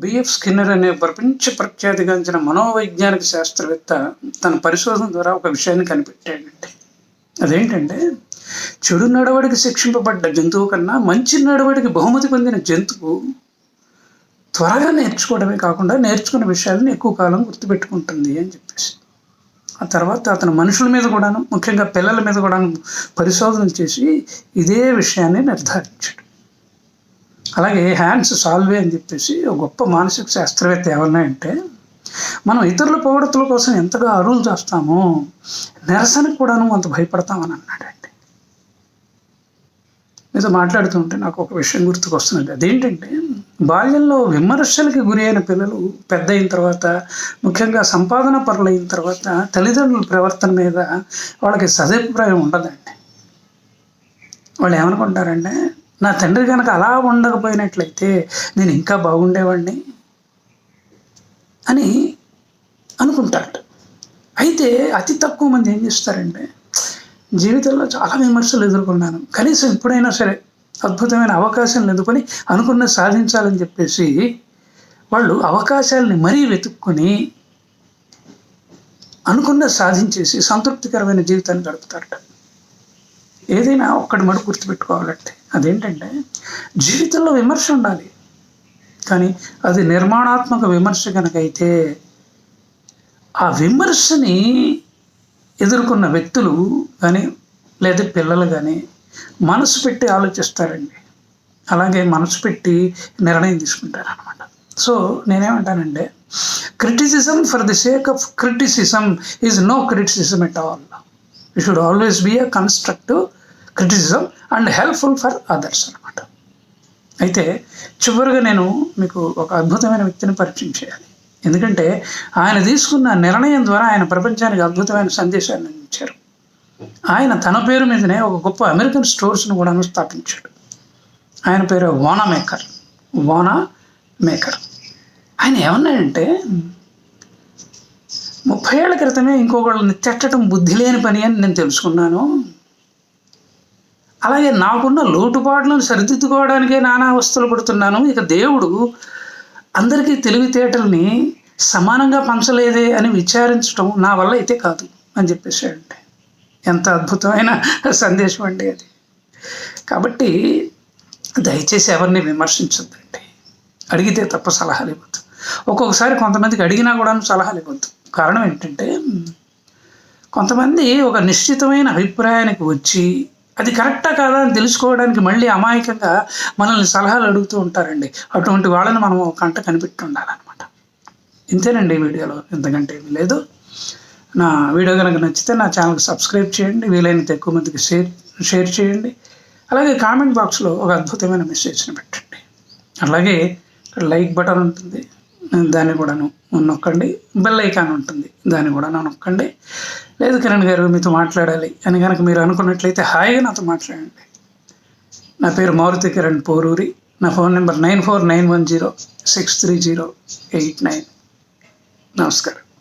BF Skinner అనే ప్రపంచ ప్రఖ్యాతిగాంచిన మనోవైజ్ఞానిక శాస్త్రవేత్త తన పరిశోధన ద్వారా ఒక విషయాన్ని కనిపెట్టాడంటే అదేంటంటే చెడు నడవడికి శిక్షింపబడ్డ జంతువు కన్నా మంచి నడవడికి బహుమతి పొందిన జంతువు త్వరగా నేర్చుకోవడమే కాకుండా నేర్చుకున్న విషయాలను ఎక్కువ కాలం గుర్తుపెట్టుకుంటుంది అని చెప్పేసి. ఆ తర్వాత అతను మనుషుల మీద కూడాను ముఖ్యంగా పిల్లల మీద కూడాను పరిశోధన చేసి ఇదే విషయాన్ని నిర్ధారించాడు. అలాగే హ్యాండ్స్ సాల్వే అని చెప్పేసి ఒక గొప్ప మానసిక శాస్త్రవేత్త ఏమన్నాయంటే మనం ఇతరుల పొగడతల కోసం ఎంతగా అరువులు చేస్తామో నిరసనకు కూడాను అంత భయపడతామని అన్నాడండి మీతో మాట్లాడుతుంటే నాకు ఒక విషయం గుర్తుకొస్తున్నది అదేంటంటే బాల్యంలో విమర్శలకి గురి అయిన పిల్లలు పెద్ద అయిన తర్వాత ముఖ్యంగా సంపాదన పరులైన తర్వాత తల్లిదండ్రుల ప్రవర్తన మీద వాళ్ళకి సదభిప్రాయం ఉండదండి. వాళ్ళు ఏమనుకుంటారంటే నా తండ్రి కనుక అలా ఉండకపోయినట్లయితే నేను ఇంకా బాగుండేవాడిని అని అనుకుంటాడు అయితే అతి తక్కువ మంది ఏం చేస్తారంటే జీవితంలో చాలా విమర్శలు ఎదుర్కొన్నాను. కనీసం ఎప్పుడైనా సరే అద్భుతమైన అవకాశాలను ఎదుర్కొని అనుకున్న సాధించాలని చెప్పేసి వాళ్ళు అవకాశాలని మరీ వెతుక్కొని అనుకున్న సాధించేసి సంతృప్తికరమైన జీవితాన్ని గడుపుతారట. ఏదైనా ఒక్కడి మటు గుర్తుపెట్టుకోవాలంటే అదేంటంటే జీవితంలో విమర్శ ఉండాలి. కానీ అది నిర్మాణాత్మక విమర్శ కనుకైతే ఆ విమర్శని ఎదుర్కొన్న వ్యక్తులు కానీ లేదా పిల్లలు కానీ మనసు పెట్టి ఆలోచిస్తారండి. అలాగే మనసు పెట్టి నిర్ణయం తీసుకుంటారనమాట సో నేనేమంటానంటే criticism for the sake of criticism is no criticism at all. You should always be a constructive criticism and helpful for others అనమాట అయితే చివరిగా నేను మీకు ఒక అద్భుతమైన వ్యక్తిని పరిచయం చేయాలి. ఎందుకంటే ఆయన తీసుకున్న నిర్ణయం ద్వారా ఆయన ప్రపంచానికి అద్భుతమైన సందేశాన్ని అందించారు. ఆయన తన పేరు మీదనే ఒక గొప్ప అమెరికన్ స్టోర్స్ను కూడా స్థాపించాడు. ఆయన పేరు వానా మేకర్. వానా మేకర్. ఆయన ఏమన్నాడంటే ముప్పై ఏళ్ళ క్రితమే ఇంకొకళ్ళని తిట్టడం బుద్ధి లేని పని అని నేను తెలుసుకున్నాను. అలాగే నాకున్న లోటుపాట్లను సరిదిద్దుకోవడానికే నానా అవస్థలు పడుతున్నాను. ఇక దేవుడు అందరికీ తెలివితేటల్ని సమానంగా పంచలేదే అని విచారించడం నా వల్ల అయితే కాదు అని చెప్పేసాడండి ఎంత అద్భుతమైన సందేశం అండి అది. కాబట్టి దయచేసి ఎవరిని విమర్శించద్దండి. అడిగితే తప్ప సలహాలు ఇవ్వద్దు. ఒక్కొక్కసారి కొంతమందికి అడిగినా కూడా సలహాలు ఇవ్వద్దు. కారణం ఏంటంటే కొంతమంది ఒక నిశ్చితమైన అభిప్రాయానికి వచ్చి అది కరెక్టా కాదా అని తెలుసుకోవడానికి మళ్ళీ అమాయకంగా మనల్ని సలహాలు అడుగుతూ ఉంటారండి. అటువంటి వాళ్ళని మనం ఒక కంట కనిపెట్టి ఉండాలన్నమాట ఇంతేనండి వీడియోలో. ఎంతకంటే ఏమీ లేదు. నా వీడియో కనుక నచ్చితే నా ఛానల్కి సబ్స్క్రైబ్ చేయండి. వీలైనంత ఎక్కువ మందికి షేర్ షేర్ చేయండి. అలాగే కామెంట్ బాక్స్లో ఒక అద్భుతమైన మెసేజ్ని పెట్టండి. అలాగే ఇక్కడ లైక్ బటన్ ఉంటుంది. దాన్ని కూడాను నొక్కండి. బెల్ ఐకాన్ ఉంటుంది. దాన్ని కూడా నొక్కండి. లేదు కిరణ్ గారు మీతో మాట్లాడాలి అని కనుక మీరు అనుకున్నట్లయితే హాయిగా నాతో మాట్లాడండి. నా పేరు మారుతి కిరణ్ పోరూరి. నా phone number nine four nine one zero six three zero eight nine. నమస్కారం.